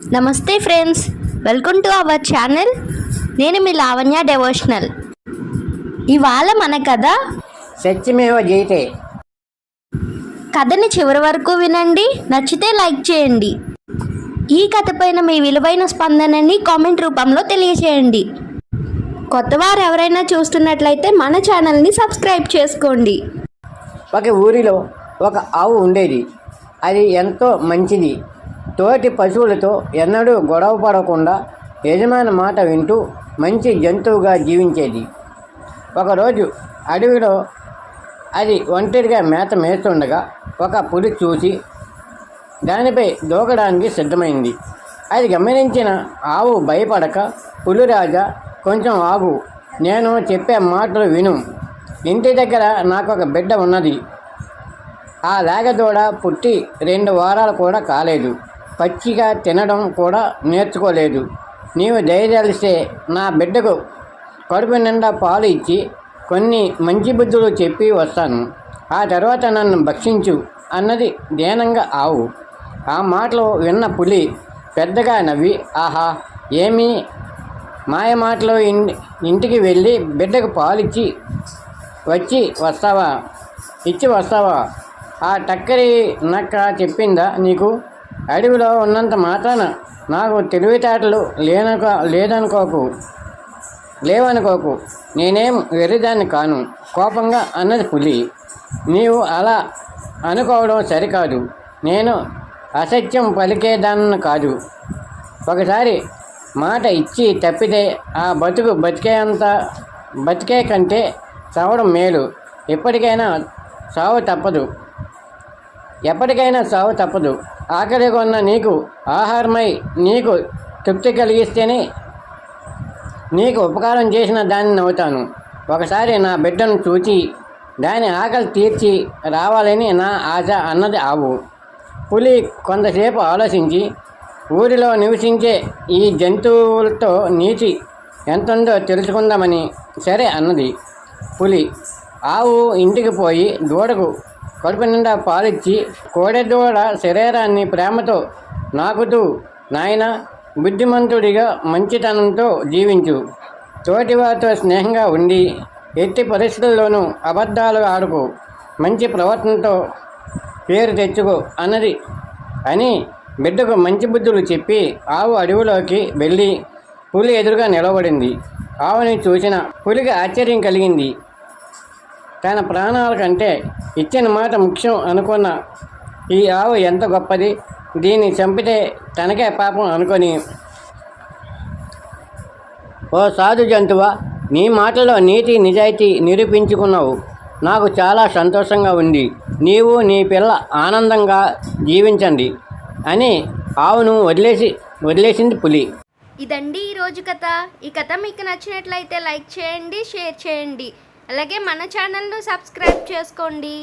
నమస్తే friends welcome to our channel. నేను మీ లావణ్య డెవోషనల్. ఇవాళ మన కథ సత్యమేవ జయతే. కథని చివరి వరకు వినండి నచ్చితే లైక్ చేయండి. ఈ కథ పైన మీ విలువైన స్పందనని కామెంట్ రూపంలో తెలియచేయండి. కొత్తవారు ఎవరైనా చూస్తున్నట్లయితే మన ఛానల్ని సబ్స్క్రైబ్ చేసుకోండి. ఒక ఊరిలో ఒక ఆవు ఉండేది. అది ఎంతో మంచిది. తోటి పశువులతో ఎన్నడూ గొడవ పడకుండా యజమాని మాట వింటూ మంచి జంతువుగా జీవించేది. ఒకరోజు అడవిలో అది ఒంటరిగా మేత మేస్తుండగా ఒక పులి చూసి దానిపై దూకడానికి సిద్ధమైంది. అది గమనించిన ఆవు భయపడక పులిరాజా కొంచెం ఆగు. నేను చెప్పే మాటలు విను. ఇంటి దగ్గర నాకు ఒక బిడ్డ ఉన్నది. ఆ లేగదూడ పుట్టి రెండు వారాలు కూడా కాలేదు. పచ్చిగా తినడం కూడా నేర్చుకోలేదు. నీవు దయదలిస్తే నా బిడ్డకు కడుపు నిండా పాలు ఇచ్చి కొన్ని మంచి బుద్ధులు చెప్పి వస్తాను. ఆ తర్వాత నన్ను భక్షించు అన్నది దీనంగా ఆవు. ఆ మాటలు విన్న పులి పెద్దగా నవ్వి ఆహా ఏమీ? మాయ మాటలు ఇంటికి వెళ్ళి బిడ్డకు పాలిచ్చి వచ్చి వస్తావా? ఇచ్చి వస్తావా? ఆ టక్కరి నక్క చెప్పిందా నీకు? అడవిలో ఉన్నంత మాత్రాన నాకు తెలివితేటలు లేనక లేదనుకోకు లేవనుకోకు. నేనేం వెర్రిదాన్ని కాను. కోపంగా అన్నది పులి నీవు అలా అనుకోవడం సరికాదు. నేను అసత్యం పలికేదాన్ని కాదు. ఒకసారి మాట ఇచ్చి తప్పితే ఆ బతుకు బతికేంత బతికే కంటే చావడం మేలు. ఎప్పటికైనా చావు తప్పదు. ఎప్పటికైనా సావు తప్పదు. ఆకలి కొన్న నీకు ఆహారమై నీకు తృప్తి కలిగిస్తేనే నీకు ఉపకారం చేసిన దాన్ని నవ్వుతాను. ఒకసారి నా బిడ్డను చూచి దాని ఆకలి తీర్చి రావాలని నా ఆశ అన్నది ఆవు. పులి కొంతసేపు ఆలోచించి ఊరిలో నివసించే ఈ జంతువులతో నీతి ఎంతుందో తెలుసుకుందామని. సరే అన్నది పులి. ఆవు ఇంటికి పోయి దూడకు కడుపు నిండా పాలిచ్చి కోడెదూడ శరీరాన్ని ప్రేమతో నాకుతూ నాయన బుద్ధిమంతుడిగా మంచితనంతో జీవించు. తోటివారితో స్నేహంగా ఉండి ఎట్టి పరిస్థితుల్లోనూ అబద్ధాలు ఆడుకో. మంచి ప్రవర్తనతో పేరు తెచ్చుకో అన్నది అని బిడ్డకు మంచి బుద్ధులు చెప్పి ఆవు అడవిలోకి వెళ్ళి పులి ఎదురుగా నిలబడింది. ఆవుని చూసిన పులికి ఆశ్చర్యం కలిగింది. తన ప్రాణాల కంటే ఇచ్చిన మాట ముఖ్యం అనుకున్న ఈ ఆవు ఎంత గొప్పది? దీన్ని చంపితే తనకే పాపం అనుకొని ఓ సాధు జంతువా నీ మాటలో నీతి నిజాయితీ నిరూపించుకున్నావు. నాకు చాలా సంతోషంగా ఉంది. నీవు నీ పిల్ల ఆనందంగా జీవించండి అని ఆవును వదిలేసి వదిలేసింది పులి. ఇదండి ఈరోజు కథ. ఈ కథ మీకు నచ్చినట్లయితే లైక్ చేయండి షేర్ చేయండి. అలాగే మన ఛానల్ను సబ్స్క్రైబ్ చేసుకోండి.